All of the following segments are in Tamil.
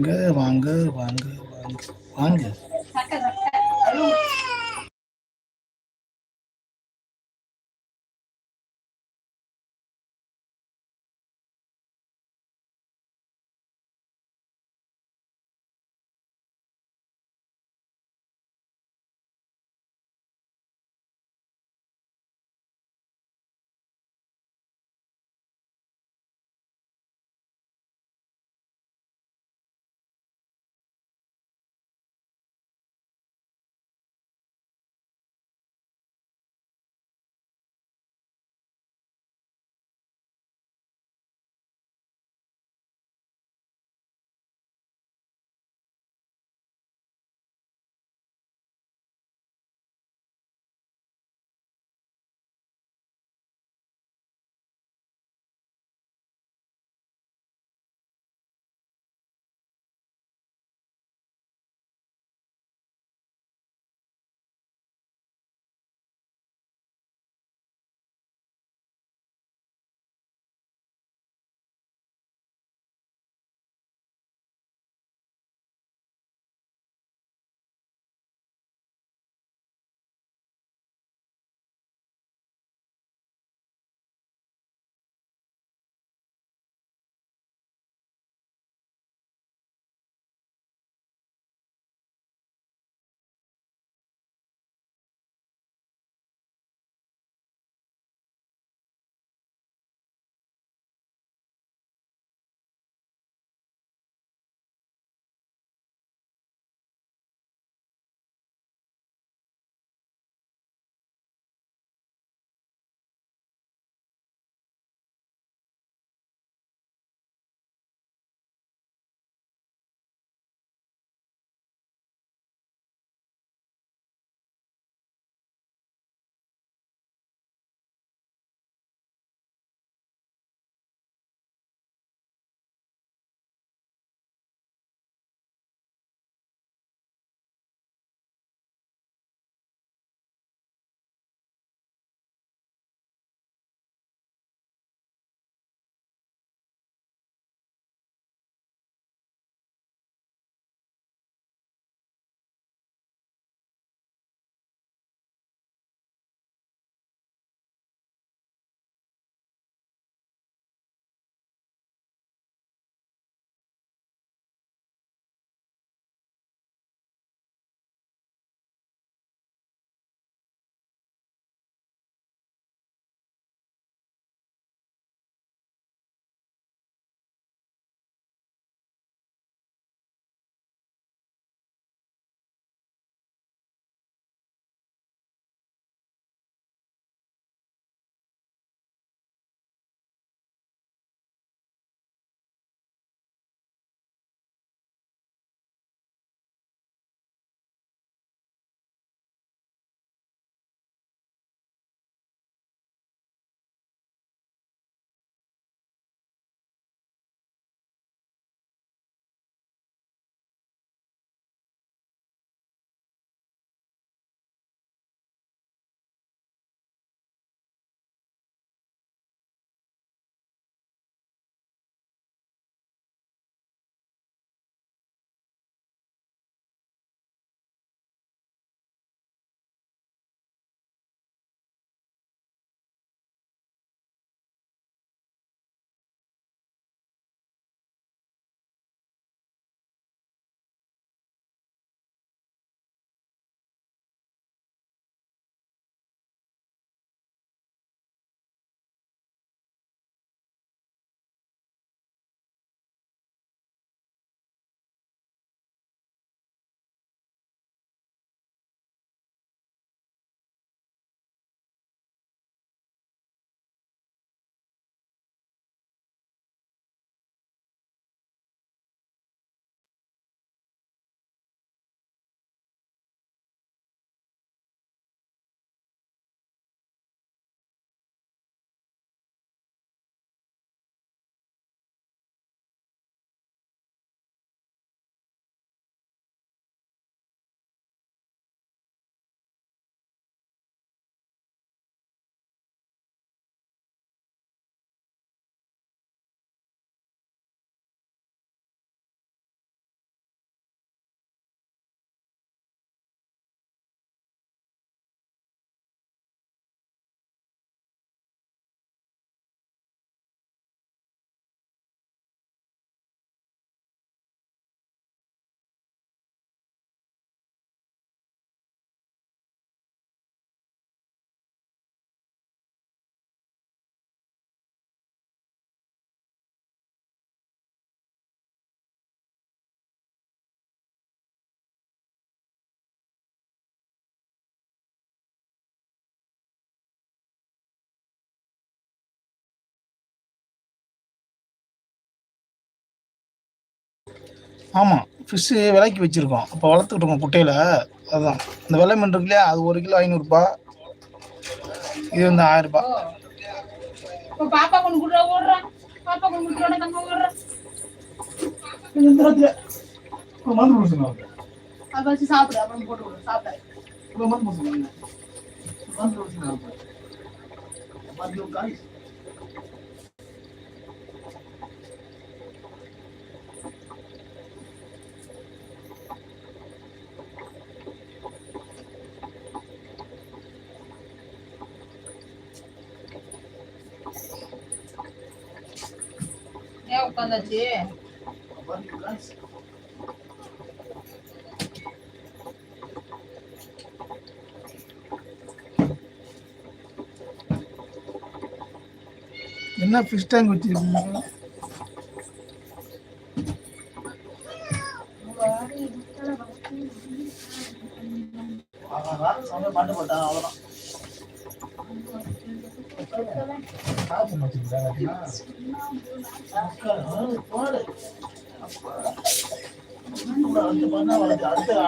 வாங்க வாங்க வாங்க ஆமாம் ஃபிஷ்ஷு விலைக்கு வச்சுருக்கோம். இப்போ வளர்த்துக்கிட்டு இருக்கோம் குட்டையில். அதுதான் இந்த வெள்ளை மீன் இருக்கு இல்லையா அது ஒரு கிலோ ஐநூறுரூபா இது வந்து ஆயிரரூபா. ஓ. இப்போ பாப்பா கொண்டு குடுறா ஓடுறான் பாப்பா கொண்டு குடுறா தங்க ஓடுறான் மருந்து கொடுத்துருங்க அதை வச்சு சாப்பிடு அப்புறம் போட்டு விடு சாப்பிட மருந்து கொடுத்துருங்க மருந்து கொடுத்துருங்க மருந்து காய் ஏன் உட்காந்தாச்சு. என்ன ஃபிஷ் டேங்க் வச்சிருக்கீங்க?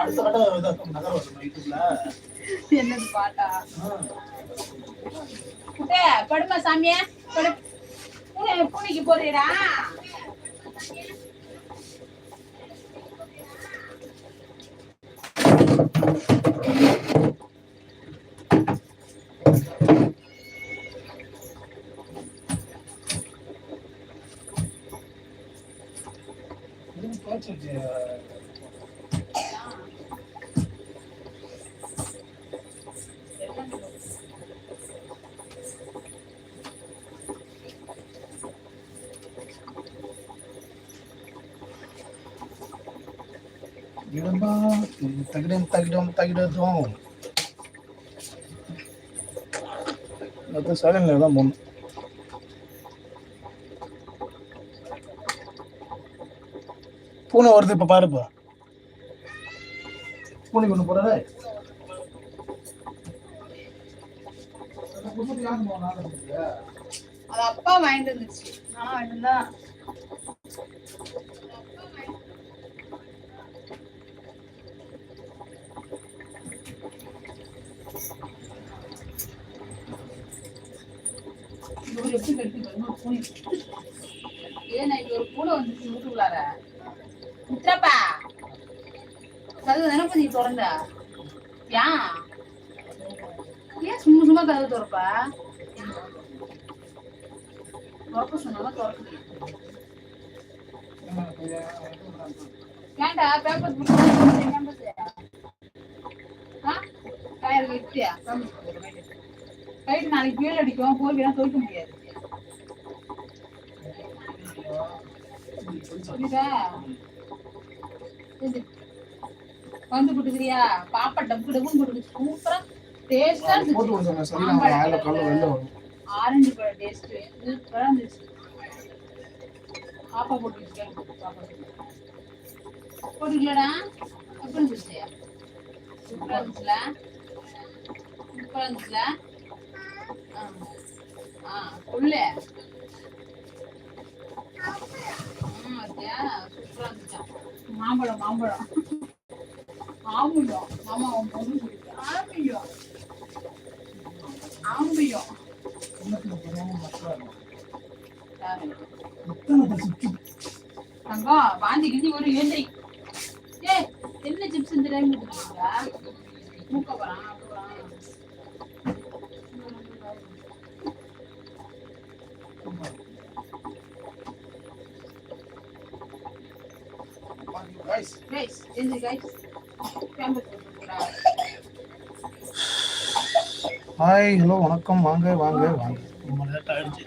அடுத்த அடுத்த கட்ட நகர் வரும் யூடியூப்ல என்னது பாட்டா குட்டே படுமா படு தகிடம் தகிடம் தகிடதும் மொத்தம் சைலண்ட்ல தான் போகணும் பூனை வருது இப்போ பாருப்பா பூனை கொண்டு போறதே அது அப்பா வாங்கிட்டு வந்துச்சு. நானா வாங்கிட்டு ஒரு எப்படி கட்டி பாருங்க, ஒரு பூனை. ஏன்னா இங்க ஒரு பூனை வந்துச்சு வீட்டுக்குள்ளார முத்திரப்பா கதவு தானே நீ திறந்த? ஏன் ஏன் சும்மா சும்மா கதவு திறப்பா? திறக்க சொன்னாலும் திறக்கலையே. ஏன்டா பேப்பர் கேம்பஸ் டயர் வெட்டியா கைட்டு நாளைக்கு கீழே அடிக்கும். போர்வையெல்லாம் துவைக்க முடியாது. புரியுதா. வந்து போட்டுக்கிறியா பாப்பா டப்பு டப்புன்னு போட்டுக்கு சூப்பரா டேஸ்டா இருந்துச்சு. ஆரஞ்சு பழ டேஸ்ட் சூப்பரா இருந்துச்சு. பாப்பா போட்டுக்கிட்டேன் போட்டுக்கலடா. இருந்துச்சு சூப்பரா இருந்துச்சுல? சூப்பரா இருந்துச்சுல? இருந்துச்சா. மாம்பழம் மாம்பழம். ஆம்பியம் மாமா உன் பொண்ணு சொல்லிட்டு ஆம்பியம் ஆம்பியம் தங்கம் வாந்தி கிந்தி ஒரு ஏந்திரி ஏ என்ன சிப்ஸ் இந்த டைம் மூக்க போறான். Guys, எந்திரி கொடுத்துருக்கா ஹாய் ஹலோ வணக்கம். வாங்க வாங்க வாங்க. ரொம்ப லேட் ஆயிடுச்சு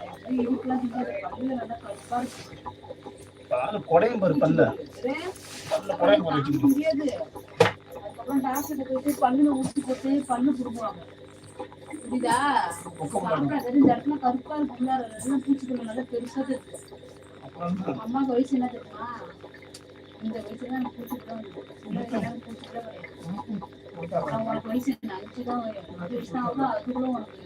பாரு குடையும் பாரு பல்ல. பல்ல குடையும் பாரு வச்சுக்கிட்டு முடியாது டாக்டர் போயிட்டு பல்லுல ஊசி போட்டு பல்லு புடுங்குவாங்க புரியுதா இந்த இடத்துல கருப்பா இருக்கு உள்ளார எல்லாம் பூச்சிக்கொல்லி நல்லா பெருசா இருக்கு அப்புறம் தான் அம்மாவுக்கு வயசு என்ன தெரியுமா இந்த வயசுல தான் எனக்கு பூச்சிக்கலாம் இருக்கு சின்ன வயசுல எனக்கு பூச்சிக்கலாம் கிடையாது அவங்களுக்கு வயசு என்ன அஞ்சு தான் வரும் அஞ்சு வயசு தான் ஆகுது அதுக்குள்ள உனக்கு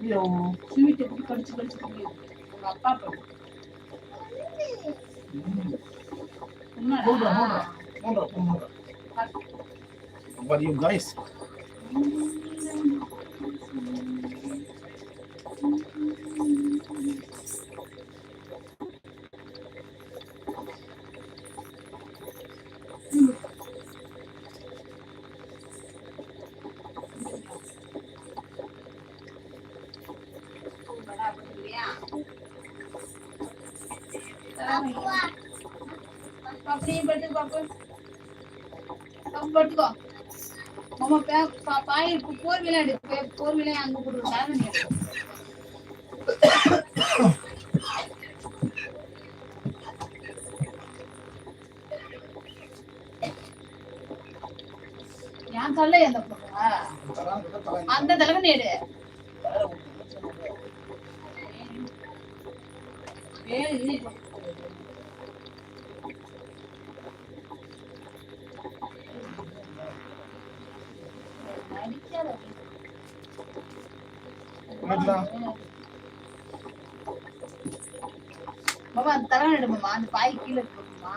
ஐயோ, ஸ்வீட் எப்படி கடிச்சு கடிச்சு முடியுது உங்க அப்பா படி மூன்றா உண்மைடா. மூன்றா மூன்றா மூன்றா வரியும் காய்ஸ் சூப்பரா அப்படியா? அப்படியே படுத்து பாப்பு அப்ப படுத்துக்கோ மாமா பே பா- பாய் போர் விளையாடு அங்க போட்டுருக்காங்க என் தள்ள எந்த போடுறா? அந்த தலைமை நேடு வேலை மாமா அந்த தலை நடு மாமா அந்த பாய் கீழே இருக்குமா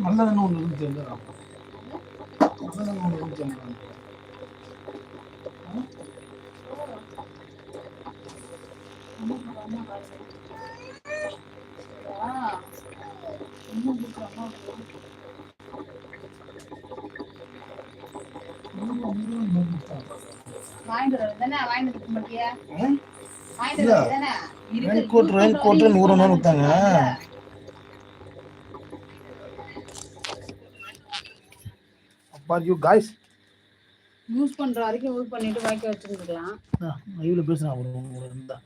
நல்லதுன்னு ஒன்று இருந்து தெரியல நல்லதுன்னு ஒன்று இருந்து தெரியல வாங்கிட்டு வரது தானே வாங்கிட்டு இருக்க மாட்டியா ம்? வாங்கிட்டு இல்ல. வரது தானே இருக்கு. ரெயின் கோட் ரெயின் கோட்டு நூறு நூறு வித்தாங்க அப்பா யூ காய்ஸ் யூஸ் பண்ற வரைக்கும் யூஸ் பண்ணிட்டு வாக்கி வச்சுருக்கலாம் இவ்வளோ பேசுனா ஒரு ஒரு இருந்தா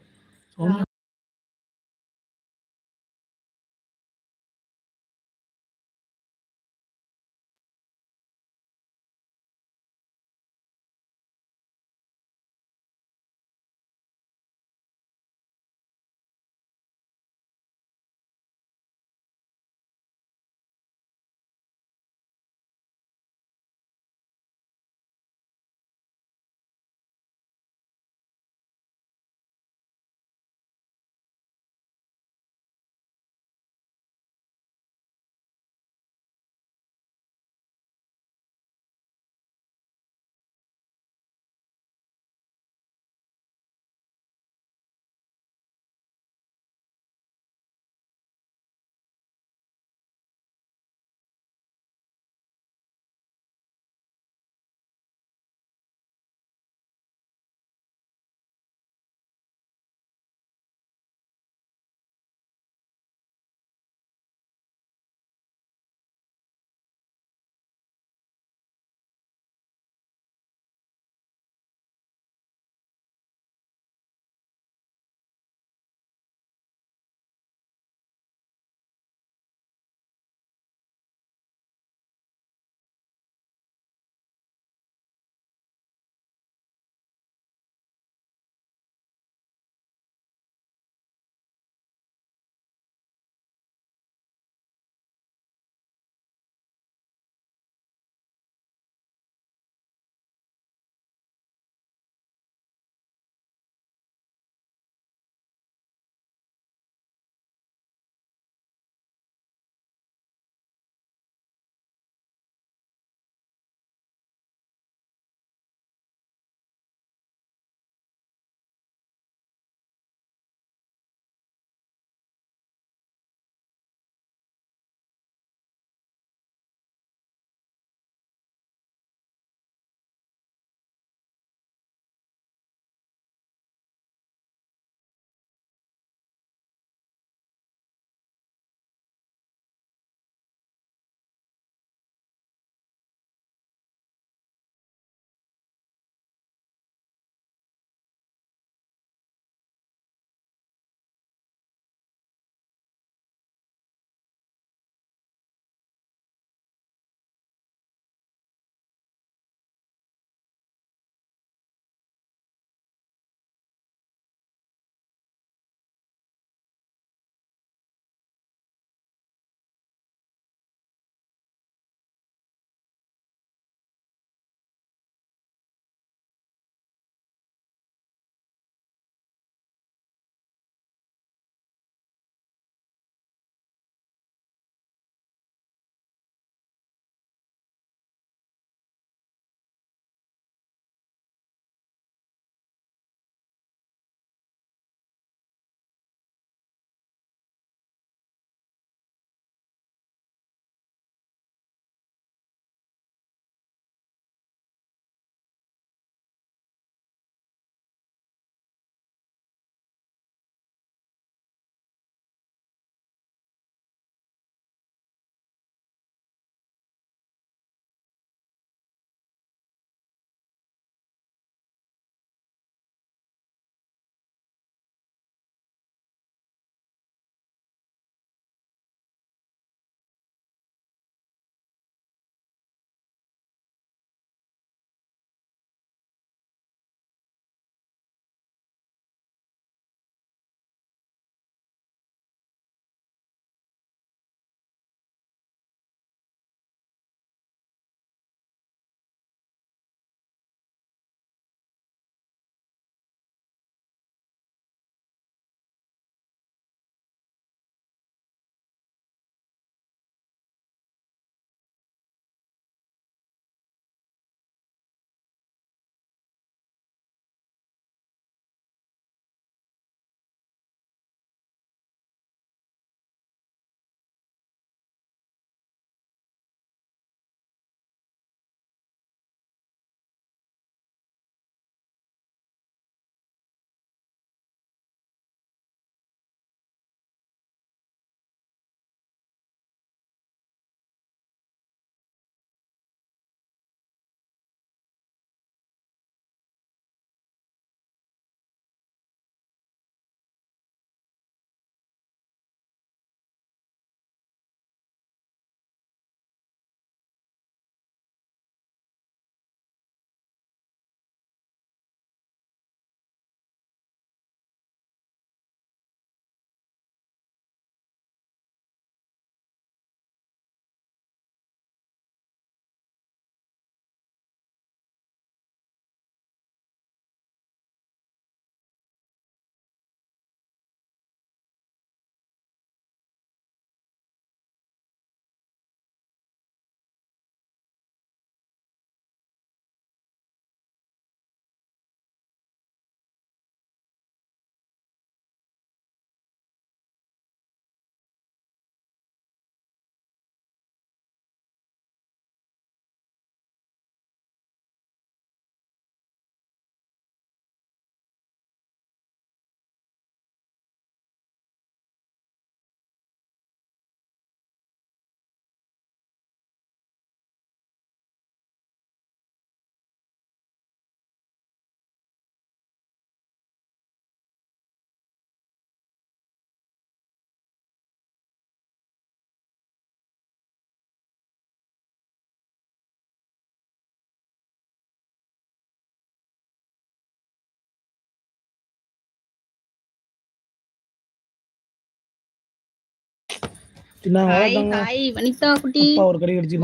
ஒரு கடி கடிச்சு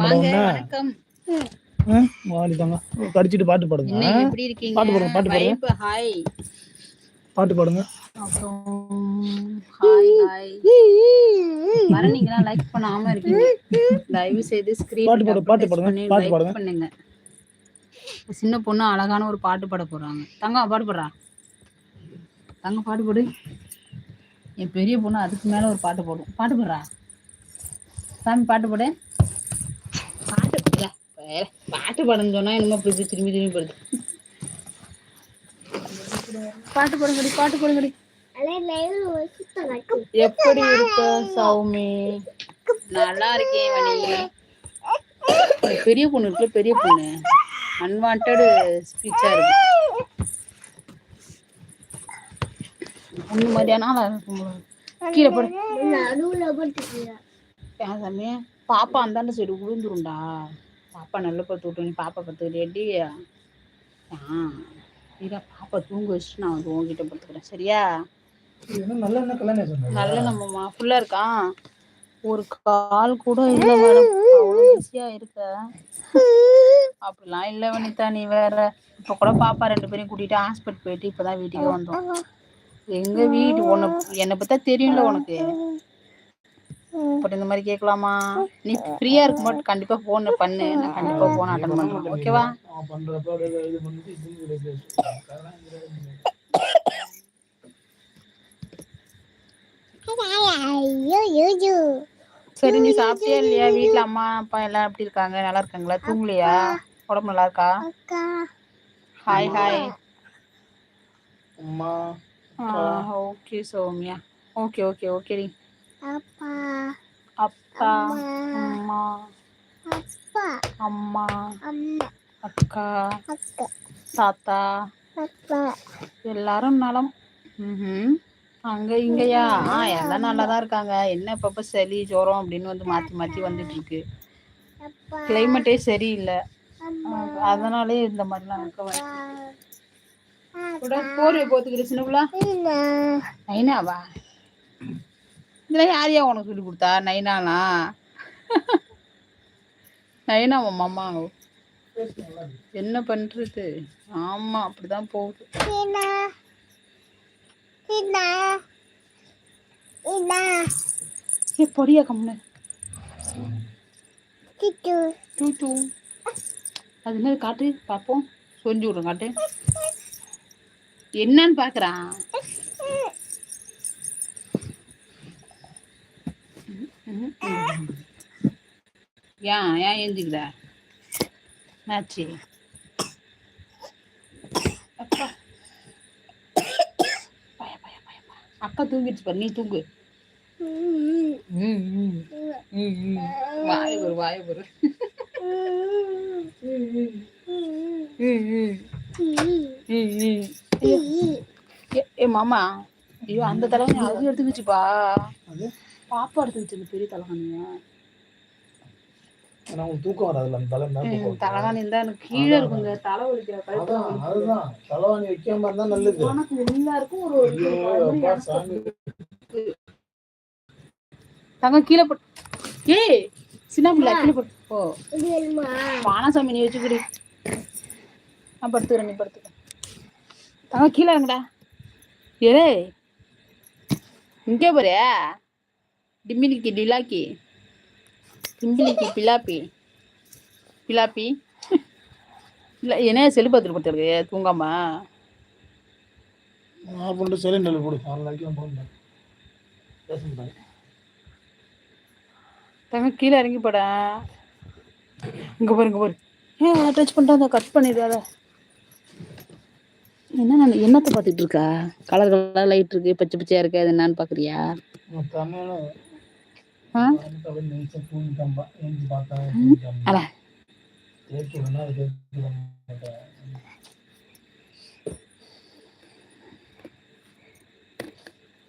வாடிட்டாங்க கடிச்சிட்டு பாட்டு பாடுங்க. பாட்டு பாடுங்க, பாட்டு பாடுங்க. பாட்டு பாடுங்க. லைக் பண்ணாம இருக்கீங்க. தயவு செய்து பாட்டு பாடு, பாட்டு பாடுங்க, பாட்டு பாடுங்க. பண்ணுங்க. சின்ன பொண்ணு அழகான ஒரு பாட்டு பாட போறாங்க. தங்கம் பாட்டு பாடுறா? தங்கம் பாட்டு பாடு. என் பெரிய பொண்ணு அதுக்கு மேல ஒரு பாட்டு போடும். பாட்டு பாடுறா? சாமி பாட்டு பாடு. பாட்டு பாட்டு பாடுன்னு சொன்னா என்னமோ இப்படி திரும்பி திரும்பி போடுது. பாட்டு பாடுங்கடி பாட்டு பாடுங்கடி எப்படி இருக்க சௌமி? நல்லா இருக்கேன் ஒரு பெரிய பொண்ணு இருக்குல்ல பெரிய பொண்ணு. அன்வான்ட் ஸ்பீச்சா இருக்கு. அந்த மாதிரியான ஆளா இருக்கும். கீழே போடு. ஏன் சாமி பாப்பா அந்தாண்ட சைடு விழுந்துரும்டா பாப்பா நல்ல பார்த்து விட்டு நீ பாப்பா பார்த்துக்கிட்டேடி ஆ. இதா பாப்பா தூங்க வச்சுட்டு நான் வந்து உங்ககிட்ட படுத்துக்கிறேன். சரியா? நல்ல நல்ல நம்மம்மா ஃபுல்லா இருக்கான் ஒரு கால் கூட இல்ல மேடம் அவ்வளோ பிஸியா இருக்க. அப்படிலாம் இல்ல வனிதா நீ வேற. இப்ப கூட பாப்பா ரெண்டு பேரையும் கூட்டிட்டு ஹாஸ்பிட்டல் போயிட்டு இப்பதான் வீட்டுக்கு வந்தோம். எங்க வீட்டு உன்னை என்னை பத்தா தெரியும்ல உனக்கு. பட் இந்த மாதிரி கேட்கலாமா? நீ ஃப்ரீயா இருக்கும்போது கண்டிப்பா போன் பண்ணு. நான் கண்டிப்பா போன் அட்டன் பண்றேன். ஓகேவா சரி நீ சாப்பிட்டியா இல்லையா? வீட்ல அம்மா அப்பா எல்லாம் எப்படி இருக்காங்க? நல்லா இருக்காங்களா? தூங்கலையா? உடம்பு நல்லா இருக்கா? ஹாய் ஹாய் அம்மா. ஓகே சௌமியா. ஓகே ஓகே ஓகேடி அப்பா அப்பா அம்மா அப்பா அம்மா அம்மா அக்கா அக்கா தாத்தா அப்பா. எல்லாரும் நலம். ம் அங்க இங்கயா? ஆ எல்லாம் நல்லா தான் இருக்காங்க. என்ன இப்பப்ப சளி ஜுரம் அப்படின்னு வந்து மாத்தி மாத்தி வந்துட்டு இருக்கு கிளைமேட்டே சரியில்லை. அதனாலே இந்த மாதிரிலாம் இருக்க கூட போர்வை போத்துக்கிற சின்ன பிள்ளை நைனாவா இதெல்லாம் யார் யா உனக்கு சொல்லி கொடுத்தா? நைனானா நைனா உன் மாமா என்ன பண்றது? ஆமா அப்படிதான் போகுது. ஏ பொடியா கம்னு கிட்டு டூ டூ அது என்ன காட்டு? பார்ப்போம் சொஞ்சு விடுறோம் காட்டு. என்னன்னு பார்க்கறான் ஏன் ஏன் ஏந்திக்கிற என்னாச்சு அப்பா அக்கா தூங்கிடுச்சு பாரு நீ தூங்கு. வாய வாய் ஒரு வாய் ஒரு. ஏ ஏ மாமா. ஐயோ அந்த தலைவன் அது எடுத்துக்கிச்சுப்பா. அது? பாப்பா எடுத்துக்கிச்சு இந்த பெரிய உங்களுக்கு தூக்கம் வராதுல்ல அந்த தலை மேல தூக்கம் வரும். தலைவணி இருந்தா எனக்கு கீழே இருக்குங்க. தலை வலிக்கிற கழுத்து அதான் அதுதான். தலைவாணி வைக்காம இருந்தா நல்லது. உனக்கு எல்லாருக்கும் ஒரு. தங்க கீழே போட்டு ஏய் சின்ன பிள்ளை கீழே போட்டு ஓ இல்லம்மா வானசாமி நீ வச்சுக்கிடு. நான் படுத்துக்கிறேன் நீ படுத்துக்க. தங்க கீழே இறங்குடா. ஏலே இங்கே போறிய? டிம்மிலிக்கு டிலாக்கி டிம்பிலிக்கு பிலாப்பி பிலாப்பி இல்லை என்ன செல்லு பார்த்துட்டு படுத்துருக்கு தூங்காம நான் சரி நெல் போடு தங்க கீழே இறங்கி போடா இங்கே பாரு இங்கே பாரு ஏன் டச் பண்ணிட்டு கட் பண்ணிடாத என்ன நான் என்னத்தை பார்த்துட்டு இருக்கா கலர் கலர் லைட் இருக்கு பச்சை பச்சையா இருக்கு அது என்னன்னு பார்க்குறியா அட.